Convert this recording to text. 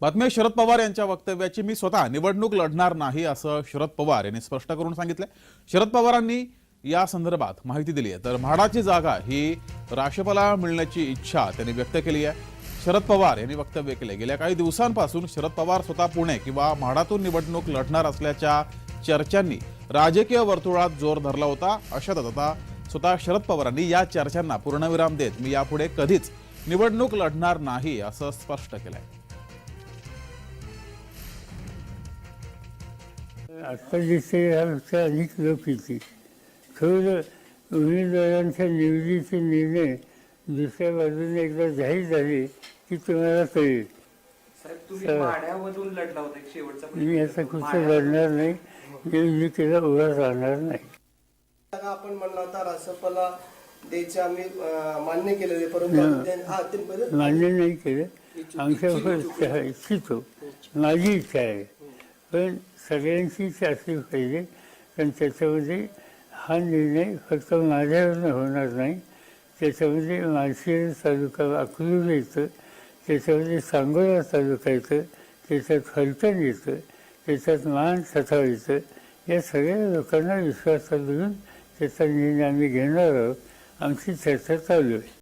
बातमी शरद पवार यांच्या वक्तव्याची. मी स्वतः निवडणूक लढणार नाही असं शरद पवार यांनी स्पष्ट करून सांगितलं शरद पवारांनी या संदर्भात माहिती दिली आहे. तर म्हाडाची जागा ही राष्ट्रपाला मिळण्याची इच्छा त्यांनी व्यक्त केली आहे. शरद पवार यांनी वक्तव्य केले. गेल्या काही दिवसांपासून शरद पवार स्वतः पुणे किंवा म्हाडातून निवडणूक लढणार असल्याच्या चर्चांनी राजकीय वर्तुळात जोर धरला होता. अशातच आता स्वतः शरद पवारांनी या चर्चांना पूर्णविराम देत मी यापुढे कधीच निवडणूक लढणार नाही असं स्पष्ट केलं आहे आत्ता दिसते यापेक्षा अधिक लोक येतील खरं उमेदवारांच्या निवडीचे निर्णय दुसऱ्या बाजूने एकदा जाहीर झाले की तुम्हाला कळेल. मी आता कुठं लढणार नाही? निवडणुकीला उभा राहणार नाही. आपण म्हणला होता रासपाला द्यायचे आम्ही मान्य केलेले परंतु आता मान्य नाही केलं. आमच्या इच्छितो. माझी इच्छा आहे. पण सगळ्यांची इच्छा असली पाहिजे. पण त्याच्यामध्ये हा निर्णय फक्त माझ्यावरनं होणार नाही. त्याच्यामध्ये माळशिरस तालुका अकलूर येतं. त्याच्यामध्ये सांगोला तालुका येतं. त्याच्यात फलटण येतं. त्याच्यात मान सथाव येतं. या सगळ्या लोकांना विश्वासात घेऊन त्याचा निर्णय आम्ही घेणार आहोत. आमची चर्चा चालू आहे.